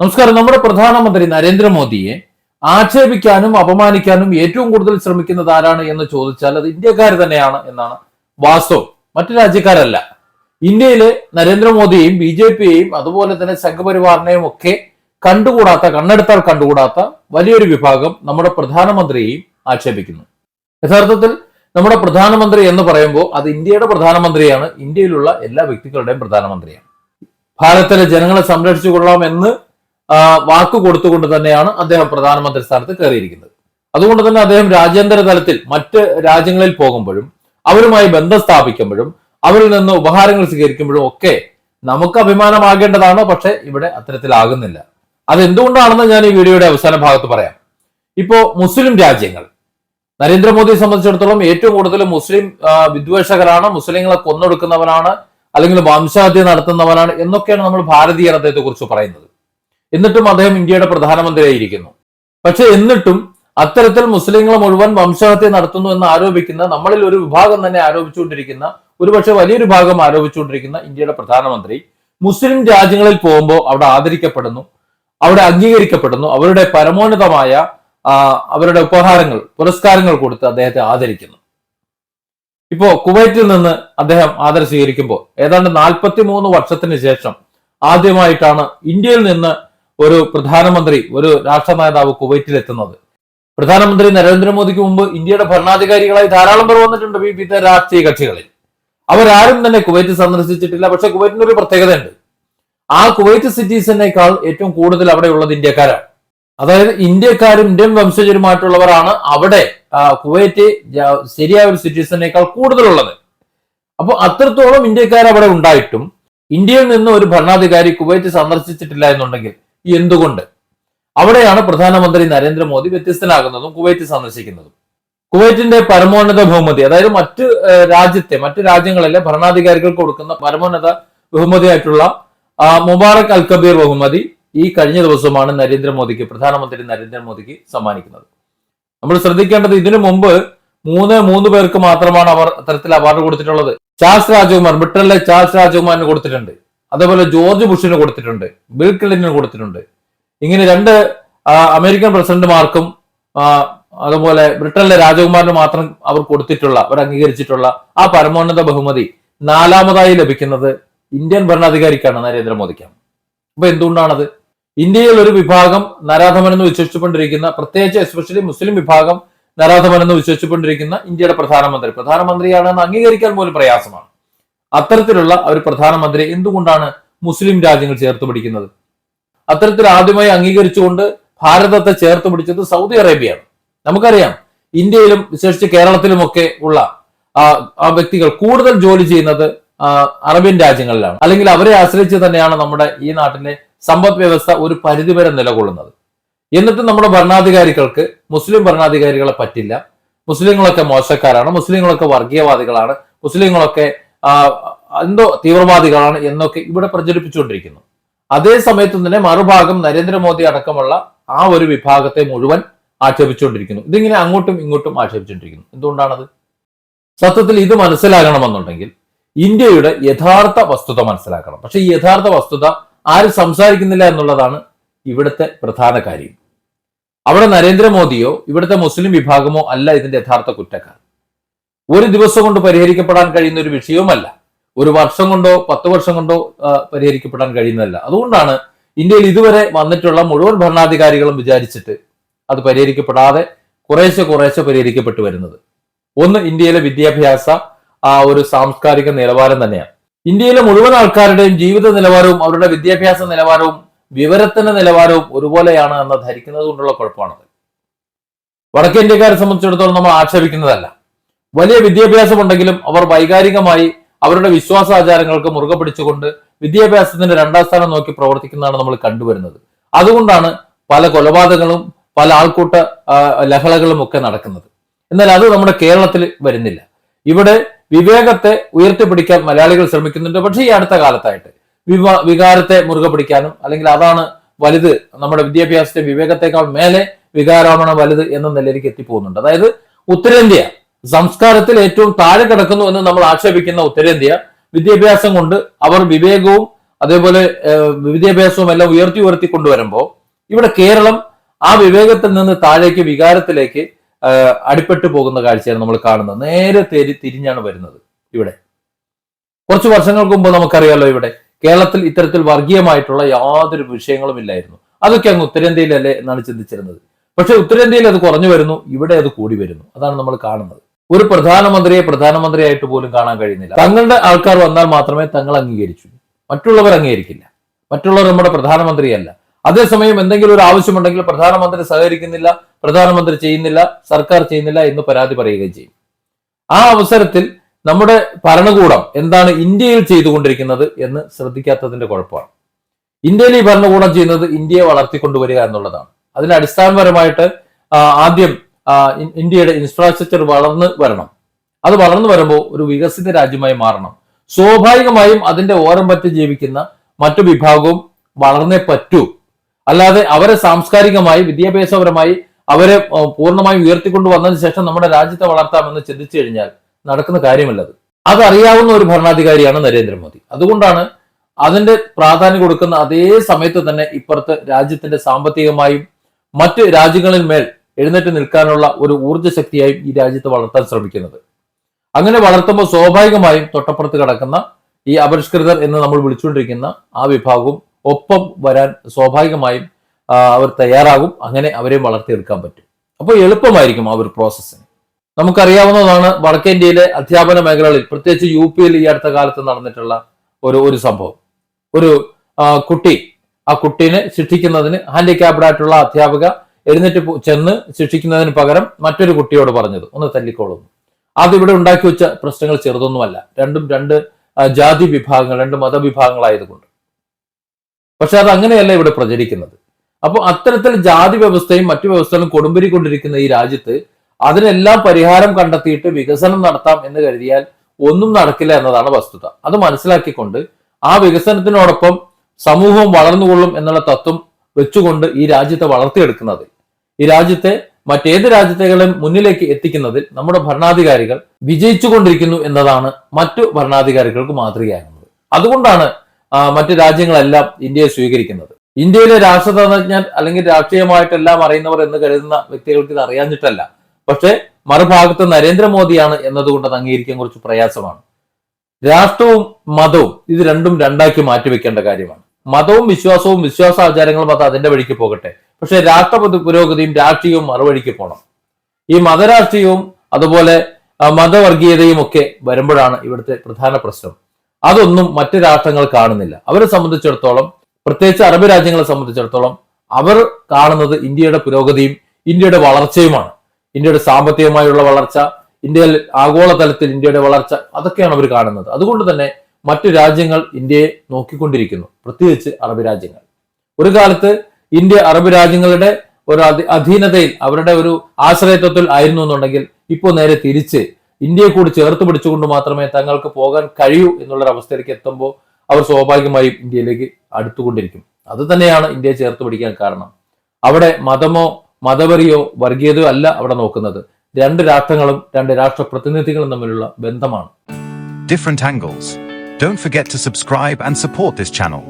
നമസ്കാരം. നമ്മുടെ പ്രധാനമന്ത്രി നരേന്ദ്രമോദിയെ ആക്ഷേപിക്കാനും അപമാനിക്കാനും ഏറ്റവും കൂടുതൽ ശ്രമിക്കുന്നത് ആരാണ് എന്ന് ചോദിച്ചാൽ അത് ഇന്ത്യക്കാർ തന്നെയാണ് എന്നാണ് വാസ്തവം. മറ്റു രാജ്യക്കാരല്ല. ഇന്ത്യയിലെ നരേന്ദ്രമോദിയെയും ബി ജെ പിയെയും അതുപോലെ തന്നെ സംഘപരിവാറിനെയും ഒക്കെ കണ്ടുകൂടാത്ത കണ്ണെടുത്താൽ കണ്ടുകൂടാത്ത വലിയൊരു വിഭാഗം നമ്മുടെ പ്രധാനമന്ത്രിയെയും ആക്ഷേപിക്കുന്നു. യഥാർത്ഥത്തിൽ നമ്മുടെ പ്രധാനമന്ത്രി എന്ന് പറയുമ്പോൾ അത് ഇന്ത്യയുടെ പ്രധാനമന്ത്രിയാണ്. ഇന്ത്യയിലുള്ള എല്ലാ വ്യക്തികളുടെയും പ്രധാനമന്ത്രിയാണ്. ഭാരതത്തിലെ ജനങ്ങളെ സംരക്ഷിച്ചു കൊള്ളാം എന്ന് വാക്ക് കൊടുത്തുകൊണ്ട് തന്നെയാണ് അദ്ദേഹം പ്രധാനമന്ത്രി സ്ഥാനത്ത് കയറിയിരിക്കുന്നത്. അതുകൊണ്ട് തന്നെ അദ്ദേഹം രാജ്യാന്തര തലത്തിൽ മറ്റ് രാജ്യങ്ങളിൽ പോകുമ്പോഴും അവരുമായി ബന്ധം സ്ഥാപിക്കുമ്പോഴും അവരിൽ നിന്ന് ഉപഹാരങ്ങൾ സ്വീകരിക്കുമ്പോഴും ഒക്കെ നമുക്ക് അഭിമാനമാകേണ്ടതാണ്? പക്ഷെ ഇവിടെ അത്തരത്തിലാകുന്നില്ല. അതെന്തുകൊണ്ടാണെന്ന് ഞാൻ ഈ വീഡിയോയുടെ അവസാന ഭാഗത്ത് പറയാം. ഇപ്പോ മുസ്ലിം രാജ്യങ്ങൾ. നരേന്ദ്രമോദിയെ സംബന്ധിച്ചിടത്തോളം ഏറ്റവും കൂടുതൽ മുസ്ലിം വിദ്വേഷകരാണ്. മുസ്ലിങ്ങളെ കൊന്നൊടുക്കുന്നവനാണ് അല്ലെങ്കിൽ വംശഹത്യ നടത്തുന്നവനാണ് എന്നൊക്കെയാണ് നമ്മൾ ഭാരതീയ അദ്ദേഹത്തെ കുറിച്ച് പറയുന്നത്. എന്നിട്ടും അദ്ദേഹം ഇന്ത്യയുടെ പ്രധാനമന്ത്രിയായിരിക്കുന്നു. പക്ഷെ എന്നിട്ടും അത്തരത്തിൽ മുസ്ലിങ്ങൾ മുഴുവൻ വംശഹത്യ നടത്തുന്നു എന്ന് ആരോപിക്കുന്ന നമ്മളിൽ ഒരു വിഭാഗം തന്നെ ആരോപിച്ചുകൊണ്ടിരിക്കുന്ന ഒരുപക്ഷെ വലിയൊരു ഭാഗം ആരോപിച്ചുകൊണ്ടിരിക്കുന്ന ഇന്ത്യയുടെ പ്രധാനമന്ത്രി മുസ്ലിം രാജ്യങ്ങളിൽ പോകുമ്പോൾ അവിടെ ആദരിക്കപ്പെടുന്നു അവിടെ അംഗീകരിക്കപ്പെടുന്നു അവരുടെ പരമോന്നതമായ അവരുടെ ഉപഹാരങ്ങൾ പുരസ്കാരങ്ങൾ കൊടുത്ത് അദ്ദേഹത്തെ ആദരിക്കുന്നു. ഇപ്പോ കുവൈറ്റിൽ നിന്ന് അദ്ദേഹം ആദരം സ്വീകരിക്കുമ്പോൾ ഏതാണ്ട് നാൽപ്പത്തി മൂന്ന് വർഷത്തിന് ശേഷം ആദ്യമായിട്ടാണ് ഇന്ത്യയിൽ നിന്ന് ഒരു പ്രധാനമന്ത്രി ഒരു രാഷ്ട്ര നേതാവ് കുവൈറ്റിലെത്തുന്നത്. പ്രധാനമന്ത്രി നരേന്ദ്രമോദിക്ക് മുമ്പ് ഇന്ത്യയുടെ ഭരണാധികാരികളായി ധാരാളം പേർ വന്നിട്ടുണ്ട് വിവിധ രാഷ്ട്രീയ കക്ഷികളിൽ. അവരാരും തന്നെ കുവൈറ്റ് സന്ദർശിച്ചിട്ടില്ല പക്ഷെ കുവൈറ്റിന് ഒരു പ്രത്യേകതയുണ്ട്. ആ കുവൈറ്റ് സിറ്റീസിനേക്കാൾ ഏറ്റവും കൂടുതൽ അവിടെ ഉള്ളത് ഇന്ത്യക്കാരാണ്. അതായത് ഇന്ത്യക്കാരും ഇന്ത്യൻ വംശജരുമായിട്ടുള്ളവരാണ് അവിടെ കുവൈറ്റ് ശരിയായ ഒരു സിറ്റീസിനേക്കാൾ കൂടുതലുള്ളത്. അപ്പോൾ അത്രത്തോളം ഇന്ത്യക്കാർ അവിടെ ഉണ്ടായിട്ടും ഇന്ത്യയിൽ നിന്ന് ഒരു ഭരണാധികാരി കുവൈറ്റ് സന്ദർശിച്ചിട്ടില്ല എന്നുണ്ടെങ്കിൽ എന്തുകൊണ്ട്? അവിടെയാണ് പ്രധാനമന്ത്രി നരേന്ദ്രമോദി വ്യത്യസ്തനാകുന്നതും കുവൈറ്റ് സന്ദർശിക്കുന്നതും. കുവൈറ്റിന്റെ പരമോന്നത ബഹുമതി അതായത് മറ്റ് രാജ്യത്തെ മറ്റ് രാജ്യങ്ങളിലെ ഭരണാധികാരികൾ കൊടുക്കുന്ന പരമോന്നത ബഹുമതിയായിട്ടുള്ള മുബാറക് അൽ കബീർ ബഹുമതി ഈ കഴിഞ്ഞ ദിവസമാണ് നരേന്ദ്രമോദിക്ക് പ്രധാനമന്ത്രി നരേന്ദ്രമോദിക്ക് സമ്മാനിക്കുന്നത്. നമ്മൾ ശ്രദ്ധിക്കേണ്ടത് ഇതിനു മുമ്പ് മൂന്ന് മൂന്ന് പേർക്ക് മാത്രമാണ് അവർ അത്തരത്തിൽ അവാർഡ് കൊടുത്തിട്ടുള്ളത്. ചാൾസ് രാജകുമാർ ബ്രിട്ടനിലെ ചാൾസ് രാജകുമാറിന് കൊടുത്തിട്ടുണ്ട്. അതേപോലെ ജോർജ് ബുഷിന് കൊടുത്തിട്ടുണ്ട് ബിൽ ക്ലിന്റന് കൊടുത്തിട്ടുണ്ട്. ഇങ്ങനെ രണ്ട് അമേരിക്കൻ പ്രസിഡന്റുമാർക്കും അതുപോലെ ബ്രിട്ടനിലെ രാജകുമാരന് മാത്രം അവർ കൊടുത്തിട്ടുള്ള അവർ അംഗീകരിച്ചിട്ടുള്ള ആ പരമോന്നത ബഹുമതി നാലാമതായി ലഭിക്കുന്നത് ഇന്ത്യൻ ഭരണാധികാരിക്കാണ് നരേന്ദ്രമോദിക്കാണ്. അപ്പൊ എന്തുകൊണ്ടാണത്? ഇന്ത്യയിൽ ഒരു വിഭാഗം നരാധമൻ എന്ന് വിശ്വസിച്ചുകൊണ്ടിരിക്കുന്ന പ്രത്യേകിച്ച് എസ്പെഷ്യലി മുസ്ലിം വിഭാഗം നരാധമൻ എന്ന് വിശ്വസിച്ചുകൊണ്ടിരിക്കുന്ന ഇന്ത്യയുടെ പ്രധാനമന്ത്രി. പ്രധാനമന്ത്രിയാണെന്ന് അംഗീകരിക്കാൻ പോലും പ്രയാസമാണ്. അത്തരത്തിലുള്ള ഒരു പ്രധാനമന്ത്രി എന്തുകൊണ്ടാണ് മുസ്ലിം രാജ്യങ്ങൾ ചേർത്ത് പിടിക്കുന്നത്? അത്തരത്തിൽ ആദ്യമായി അംഗീകരിച്ചുകൊണ്ട് ഭാരതത്തെ ചേർത്ത് പിടിച്ചത് സൗദി അറേബ്യയാണ്. നമുക്കറിയാം ഇന്ത്യയിലും വിശേഷിച്ച് കേരളത്തിലുമൊക്കെ ഉള്ള ആ വ്യക്തികൾ കൂടുതൽ ജോലി ചെയ്യുന്നത് അറബ്യൻ രാജ്യങ്ങളിലാണ്. അല്ലെങ്കിൽ അവരെ ആശ്രയിച്ച് തന്നെയാണ് നമ്മുടെ ഈ നാട്ടിലെ സമ്പദ് വ്യവസ്ഥ ഒരു പരിധിവരെ നിലകൊള്ളുന്നത്. എന്നിട്ട് നമ്മുടെ ഭരണാധികാരികൾക്ക് മുസ്ലിം ഭരണാധികാരികളെ പറ്റില്ല. മുസ്ലിങ്ങളൊക്കെ മോശക്കാരാണ് മുസ്ലിങ്ങളൊക്കെ വർഗീയവാദികളാണ് മുസ്ലിങ്ങളൊക്കെ എന്തോ തീവ്രവാദികളാണ് എന്നൊക്കെ ഇവിടെ പ്രചരിപ്പിച്ചുകൊണ്ടിരിക്കുന്നു. അതേ സമയത്ത് തന്നെ മറുഭാഗം നരേന്ദ്രമോദി അടക്കമുള്ള ആ ഒരു വിഭാഗത്തെ മുഴുവൻ ആക്ഷേപിച്ചുകൊണ്ടിരിക്കുന്നു. ഇതിങ്ങനെ അങ്ങോട്ടും ഇങ്ങോട്ടും ആക്ഷേപിച്ചുകൊണ്ടിരിക്കുന്നു. എന്തുകൊണ്ടാണത്? സത്യത്തിൽ ഇത് മനസ്സിലാകണമെന്നുണ്ടെങ്കിൽ ഇന്ത്യയുടെ യഥാർത്ഥ വസ്തുത മനസ്സിലാക്കണം. പക്ഷെ ഈ യഥാർത്ഥ വസ്തുത ആരും സംസാരിക്കുന്നില്ല എന്നുള്ളതാണ് ഇവിടുത്തെ പ്രധാന കാര്യം. അവിടെ നരേന്ദ്രമോദിയോ ഇവിടുത്തെ മുസ്ലിം വിഭാഗമോ അല്ല ഇതിന്റെ യഥാർത്ഥ കുറ്റക്കാർ. ഒരു ദിവസം കൊണ്ട് പരിഹരിക്കപ്പെടാൻ കഴിയുന്ന ഒരു വിഷയവുമല്ല ഒരു വർഷം കൊണ്ടോ പത്ത് വർഷം കൊണ്ടോ പരിഹരിക്കപ്പെടാൻ കഴിയുന്നതല്ല. അതുകൊണ്ടാണ് ഇന്ത്യയിൽ ഇതുവരെ വന്നിട്ടുള്ള മുഴുവൻ ഭരണാധികാരികളും വിചാരിച്ചിട്ട് അത് പരിഹരിക്കപ്പെടാതെ കുറേശ്ശെ കുറേശ്ശെ പരിഹരിക്കപ്പെട്ടു വരുന്നത്. ഒന്ന് ഇന്ത്യയിലെ വിദ്യാഭ്യാസ ആ ഒരു സാംസ്കാരിക നിലവാരം തന്നെയാണ്. ഇന്ത്യയിലെ മുഴുവൻ ആൾക്കാരുടെയും ജീവിത നിലവാരവും അവരുടെ വിദ്യാഭ്യാസ നിലവാരവും വിവരത്തിന്റെ നിലവാരവും ഒരുപോലെയാണ് എന്ന് ധരിക്കുന്നത് കൊണ്ടുള്ള കുഴപ്പമാണത്. വടക്കേ ഇന്ത്യക്കാരെ സംബന്ധിച്ചിടത്തോളം നമ്മൾ ആക്ഷേപിക്കുന്നതല്ല. വലിയ വിദ്യാഭ്യാസം ഉണ്ടെങ്കിലും അവർ വൈകാരികമായി അവരുടെ വിശ്വാസാചാരങ്ങൾക്ക് മുറുകെ പിടിച്ചുകൊണ്ട് വിദ്യാഭ്യാസത്തിന്റെ രണ്ടാം സ്ഥാനം നോക്കി പ്രവർത്തിക്കുന്നതാണ് നമ്മൾ കണ്ടുവരുന്നത്. അതുകൊണ്ടാണ് പല കൊലപാതകങ്ങളും പല ആൾക്കൂട്ട ലഹളകളും ഒക്കെ നടക്കുന്നത്. എന്നാൽ അത് നമ്മുടെ കേരളത്തിൽ വരുന്നില്ല. ഇവിടെ വിവേകത്തെ ഉയർത്തിപ്പിടിക്കാൻ മലയാളികൾ ശ്രമിക്കുന്നുണ്ട്. പക്ഷേ ഈ അടുത്ത കാലത്തായിട്ട് വികാരത്തെ മുറുകെ പിടിക്കാനും അല്ലെങ്കിൽ അതാണ് വലുത് നമ്മുടെ വിദ്യാഭ്യാസത്തെ വിവേകത്തെക്കാൾ മേലെ വികാരമാണ് വലുത് എന്ന നിലയിലേക്ക് എത്തിപ്പോകുന്നുണ്ട്. അതായത് ഉത്തരേന്ത്യ സംസ്കാരത്തിൽ ഏറ്റവും താഴെ കിടക്കുന്നു എന്ന് നമ്മൾ ആക്ഷേപിക്കുന്ന ഉത്തരേന്ത്യ വിദ്യാഭ്യാസം കൊണ്ട് അവർ വിവേകവും അതേപോലെ വിദ്യാഭ്യാസവും എല്ലാം ഉയർത്തി ഉയർത്തി കൊണ്ടുവരുമ്പോൾ ഇവിടെ കേരളം ആ വിവേകത്തിൽ നിന്ന് താഴേക്ക് വികാരത്തിലേക്ക് അടിപ്പെട്ടു പോകുന്ന കാഴ്ചയാണ് നമ്മൾ കാണുന്നത്. നേരെ തേരി തിരിഞ്ഞാണ് വരുന്നത് ഇവിടെ. കുറച്ച് വർഷങ്ങൾക്ക് മുമ്പ് നമുക്കറിയാലോ ഇവിടെ കേരളത്തിൽ ഇത്തരത്തിൽ വർഗീയമായിട്ടുള്ള യാതൊരു വിഷയങ്ങളും ഇല്ലായിരുന്നു. അതൊക്കെ അങ്ങ് ഉത്തരേന്ത്യയിലല്ലേ എന്നാണ് ചിന്തിച്ചിരുന്നത്. പക്ഷെ ഉത്തരേന്ത്യയിൽ അത് കുറഞ്ഞു വരുന്നു ഇവിടെ അത് കൂടി വരുന്നു. അതാണ് നമ്മൾ കാണുന്നത്. ഒരു പ്രധാനമന്ത്രിയെ പ്രധാനമന്ത്രിയായിട്ട് പോലും കാണാൻ കഴിയുന്നില്ല. തങ്ങളുടെ ആൾക്കാർ വന്നാൽ മാത്രമേ തങ്ങൾ അംഗീകരിച്ചു. മറ്റുള്ളവർ അംഗീകരിക്കില്ല. മറ്റുള്ളവർ നമ്മുടെ പ്രധാനമന്ത്രിയല്ല. അതേസമയം എന്തെങ്കിലും ഒരു ആവശ്യമുണ്ടെങ്കിൽ പ്രധാനമന്ത്രി സഹകരിക്കുന്നില്ല പ്രധാനമന്ത്രി ചെയ്യുന്നില്ല സർക്കാർ ചെയ്യുന്നില്ല എന്ന് പരാതി പറയുകയും ചെയ്യും. ആ അവസരത്തിൽ നമ്മുടെ ഭരണകൂടം എന്താണ് ഇന്ത്യയിൽ ചെയ്തുകൊണ്ടിരിക്കുന്നത് എന്ന് ശ്രദ്ധിക്കാത്തതിന്റെ കുഴപ്പമാണ്. ഇന്ത്യയിൽ ഈ ഭരണകൂടം ചെയ്യുന്നത് ഇന്ത്യയെ വളർത്തിക്കൊണ്ടുവരിക എന്നുള്ളതാണ്. അതിന് അടിസ്ഥാനപരമായിട്ട് ആദ്യം ഇന്ത്യയുടെ ഇൻഫ്രാസ്ട്രക്ചർ വളർന്ന് വരണം. അത് വളർന്നു വരുമ്പോൾ ഒരു വികസിത രാജ്യമായി മാറണം. സ്വാഭാവികമായും അതിന്റെ ഓരം പറ്റി ജീവിക്കുന്ന മറ്റു വിഭാഗവും വളർന്നേ പറ്റൂ. അല്ലാതെ അവരെ സാംസ്കാരികമായി വിദ്യാഭ്യാസപരമായി അവരെ പൂർണമായി ഉയർത്തിക്കൊണ്ടു വന്നതിന് ശേഷം നമ്മുടെ രാജ്യത്തെ വളർത്താമെന്ന് ചിന്തിച്ചു കഴിഞ്ഞാൽ നടക്കുന്ന കാര്യമല്ലത്. അതറിയാവുന്ന ഒരു ഭരണാധികാരിയാണ് നരേന്ദ്രമോദി. അതുകൊണ്ടാണ് അതിന്റെ പ്രാധാന്യം കൊടുക്കുന്ന അതേ സമയത്ത് തന്നെ ഇപ്പുറത്ത് രാജ്യത്തിന്റെ സാമ്പത്തികമായും മറ്റ് രാജ്യങ്ങളിൽ മേൽ എഴുന്നേറ്റ് നിൽക്കാനുള്ള ഒരു ഊർജശക്തിയായും ഈ രാജ്യത്ത് വളർത്താൻ ശ്രമിക്കുന്നത്. അങ്ങനെ വളർത്തുമ്പോൾ സ്വാഭാവികമായും തൊട്ടപ്പുറത്ത് കിടക്കുന്ന ഈ അപരിഷ്കൃതർ എന്ന് നമ്മൾ വിളിച്ചുകൊണ്ടിരിക്കുന്ന ആ വിഭാഗവും ഒപ്പം വരാൻ സ്വാഭാവികമായും അവർ തയ്യാറാകും. അങ്ങനെ അവരെ വളർത്തിയെടുക്കാൻ പറ്റും. അപ്പോൾ എളുപ്പമായിരിക്കും ആ ഒരു പ്രോസസ്സിന് നമുക്കറിയാവുന്നതാണ് വടക്കേന്ത്യയിലെ അധ്യാപന മേഖലകളിൽ പ്രത്യേകിച്ച് യു പിയിൽ ഈ അടുത്ത കാലത്ത് നടന്നിട്ടുള്ള ഒരു ഒരു സംഭവം. ഒരു കുട്ടി ആ കുട്ടീനെ ശിക്ഷിക്കുന്നതിന് ഹാൻഡിക്യാപ്ഡ് ആയിട്ടുള്ള അധ്യാപിക എഴുന്നേറ്റ് ചെന്ന് ശിക്ഷിക്കുന്നതിന് പകരം മറ്റൊരു കുട്ടിയോട് പറഞ്ഞത് ഒന്ന് തല്ലിക്കോളുന്നു അതിവിടെ ഉണ്ടാക്കി വെച്ച പ്രശ്നങ്ങൾ ചെറുതൊന്നുമല്ല. രണ്ടും രണ്ട് ജാതി വിഭാഗങ്ങൾ രണ്ട് മതവിഭാഗങ്ങളായതുകൊണ്ട്. പക്ഷെ അത് അങ്ങനെയല്ല ഇവിടെ പ്രചരിക്കുന്നത്. അപ്പോൾ അത്തരത്തിൽ ജാതി വ്യവസ്ഥയും മറ്റു വ്യവസ്ഥകളും കൊടുമ്പിരിക്കൊണ്ടിരിക്കുന്ന ഈ രാജ്യത്ത് അതിനെല്ലാം പരിഹാരം കണ്ടെത്തിയിട്ട് വികസനം നടത്താം എന്ന് കരുതിയാൽ ഒന്നും നടക്കില്ല എന്നതാണ് വസ്തുത. അത് മനസ്സിലാക്കിക്കൊണ്ട് ആ വികസനത്തിനോടൊപ്പം സമൂഹം വളർന്നുകൊള്ളും എന്നുള്ള തത്വം വെച്ചുകൊണ്ട് ഈ രാജ്യത്തെ വളർത്തിയെടുക്കുന്നത്. ഈ രാജ്യത്തെ മറ്റേത് രാജ്യത്തെകളും മുന്നിലേക്ക് എത്തിക്കുന്നതിൽ നമ്മുടെ ഭരണാധികാരികൾ വിജയിച്ചുകൊണ്ടിരിക്കുന്നു എന്നതാണ് മറ്റു ഭരണാധികാരികൾക്ക് മാതൃകയാകുന്നത്. അതുകൊണ്ടാണ് മറ്റു രാജ്യങ്ങളെല്ലാം ഇന്ത്യയെ സ്വീകരിക്കുന്നത്. ഇന്ത്യയിലെ രാഷ്ട്രതന്ത്രജ്ഞർ അല്ലെങ്കിൽ രാഷ്ട്രീയമായിട്ടെല്ലാം അറിയുന്നവർ എന്ന് കരുതുന്ന വ്യക്തികൾക്ക് ഇത് അറിയാഞ്ഞിട്ടല്ല. പക്ഷെ മറുഭാഗത്ത് നരേന്ദ്രമോദിയാണ് എന്നതുകൊണ്ട് അംഗീകരിക്കാൻ കുറച്ച് പ്രയാസമാണ്. രാഷ്ട്രവും മതവും ഇത് രണ്ടും രണ്ടാക്കി മാറ്റിവെക്കേണ്ട കാര്യമാണ്. മതവും വിശ്വാസവും വിശ്വാസ ആചാരങ്ങളും അത് അതിന്റെ വഴിക്ക് പോകട്ടെ. പക്ഷെ രാഷ്ട്രപതി പുരോഗതിയും രാഷ്ട്രീയവും മറുവഴിക്ക് പോകണം ഈ മതരാഷ്ട്രീയവും അതുപോലെ മതവർഗീയതയും ഒക്കെ വരുമ്പോഴാണ് ഇവിടുത്തെ പ്രധാന പ്രശ്നം. അതൊന്നും മറ്റു രാഷ്ട്രങ്ങൾ കാണുന്നില്ല. അവരെ സംബന്ധിച്ചിടത്തോളം പ്രത്യേകിച്ച് അറബ് രാജ്യങ്ങളെ സംബന്ധിച്ചിടത്തോളം അവർ കാണുന്നത് ഇന്ത്യയുടെ പുരോഗതിയും ഇന്ത്യയുടെ വളർച്ചയുമാണ്. ഇന്ത്യയുടെ സാമ്പത്തികമായുള്ള വളർച്ച ഇന്ത്യയിൽ ആഗോളതലത്തിൽ ഇന്ത്യയുടെ വളർച്ച അതൊക്കെയാണ് അവർ കാണുന്നത്. അതുകൊണ്ട് തന്നെ മറ്റു രാജ്യങ്ങൾ ഇന്ത്യയെ നോക്കിക്കൊണ്ടിരിക്കുന്നു. പ്രത്യേകിച്ച് അറബ് രാജ്യങ്ങൾ. ഒരു കാലത്ത് ഇന്ത്യ അറബ് രാജ്യങ്ങളുടെ ഒരു അധി- അധീനതയിൽ അവരുടെ ഒരു ആശ്രയത്വത്തിൽ ആയിരുന്നു എന്നുണ്ടെങ്കിൽ ഇപ്പോൾ നേരെ തിരിച്ച് ഇന്ത്യയെ കൂടി ചേർത്ത് പിടിച്ചുകൊണ്ട് മാത്രമേ തങ്ങൾക്ക് പോകാൻ കഴിയൂ എന്നുള്ളൊരു അവസ്ഥയിലേക്ക് എത്തുമ്പോൾ അവർ സ്വാഭാവികമായും ഇന്ത്യയിലേക്ക് അടുത്തുകൊണ്ടിരിക്കും അത് തന്നെയാണ് ഇന്ത്യയെ ചേർത്ത് പിടിക്കാൻ കാരണം അവിടെ മതമോ മതപരിയോ വർഗീയതയോ അല്ല അവിടെ നോക്കുന്നത് രണ്ട് രാഷ്ട്രങ്ങളും രണ്ട് രാഷ്ട്ര പ്രതിനിധികളും തമ്മിലുള്ള ബന്ധമാണ് different angles. Don't forget to subscribe and support this channel.